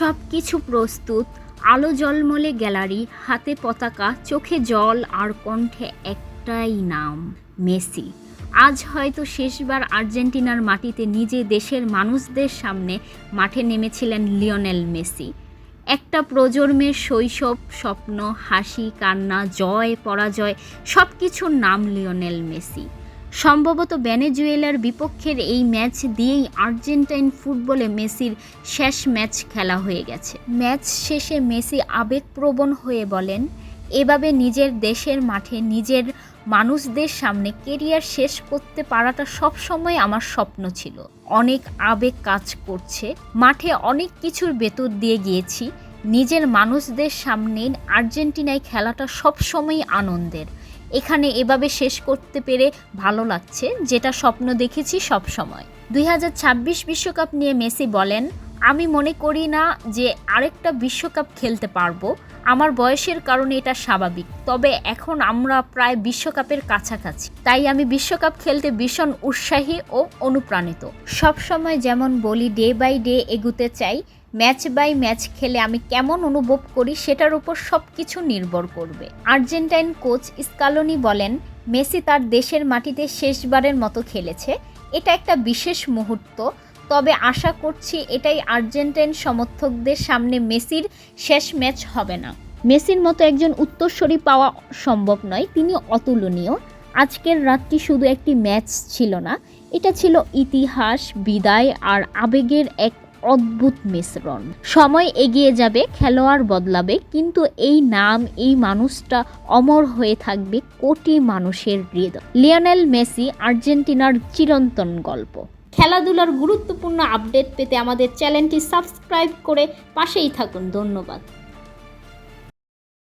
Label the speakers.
Speaker 1: সব কিছু প্রস্তুত, আলো জলমলে গ্যালারি, হাতে পতাকা, চোখে জল আর কণ্ঠে একটাই নাম, মেসি। আজ হয়তো শেষবার আর্জেন্টিনার মাটিতে নিজে দেশের মানুষদের সামনে মাঠে নেমেছিলেন লিওনেল মেসি। একটা প্রজন্মের শৈশব, স্বপ্ন, হাসি, কান্না, জয়, পরাজয় সব কিছুর নাম লিওনেল মেসি। সম্ভবত ভেনেজুয়েলার বিপক্ষের এই ম্যাচ দিয়েই আর্জেন্টাইন ফুটবলে মেসির শেষ ম্যাচ খেলা হয়ে গেছে। ম্যাচ শেষে মেসি আবেগপ্রবণ হয়ে বলেন, এভাবে নিজের দেশের মাঠে নিজের মানুষদের সামনে কেরিয়ার শেষ করতে পারাটা সবসময় আমার স্বপ্ন ছিল। অনেক আবেগ কাজ করছে, মাঠে অনেক কিছুর ভেতর দিয়ে গিয়েছি, নিজের মানুষদের সামনে আর্জেন্টিনায় খেলাটা সবসময় আনন্দের। এখানে এভাবে শেষ করতে পেরে ভালো লাগছে, যেটা স্বপ্ন দেখেছি সব সময়। দুই বিশ্বকাপ নিয়ে মেসি বলেন, আমি মনে করি না যে আরেকটা বিশ্বকাপ খেলতে পারব। আমার বয়সের কারণে এটা স্বাভাবিক। তবে এখন আমরা প্রায় বিশ্বকাপের কাছাকাছি। তাই আমি বিশ্বকাপ খেলতে ভীষণ উৎসাহী ও অনুপ্রাণিত। সব সময় যেমন বলি, ডে বাই ডে এগুতে চাই। ম্যাচ বাই ম্যাচ খেলে আমি কেমন অনুভব করি সেটার উপর সব কিছু নির্ভর করবে। আর্জেন্টাইন কোচ স্কালোনি বলেন, মেসি তার দেশের মাটিতে শেষবারের মতো খেলেছে। এটা একটা বিশেষ মুহূর্ত। তবে আশা করছি এটাই আর্জেন্টাইন সমর্থকদের সামনে মেসির শেষ ম্যাচ হবে না। মেসির মতো একজন উত্তরসূরি পাওয়া সম্ভব নয়। তিনি অতুলনীয়। আজকের রাতটি শুধু একটি ম্যাচ ছিল না। এটা ছিল ইতিহাস, বিদায় আর আবেগের এক অদ্ভুত মিশ্রণ। সময় এগিয়ে যাবে, খেলোয়াড় বদলাবে, কিন্তু এই নাম, এই মানুষটা অমর হয়ে থাকবে কোটি মানুষের হৃদয়। লিওনেল মেসি আর্জেন্টিনার চিরন্তন গল্প। খেলাধুলার গুরুত্বপূর্ণ আপডেট পেতে আমাদের চ্যানেলটি সাবস্ক্রাইব করে পাশেই থাকুন। ধন্যবাদ।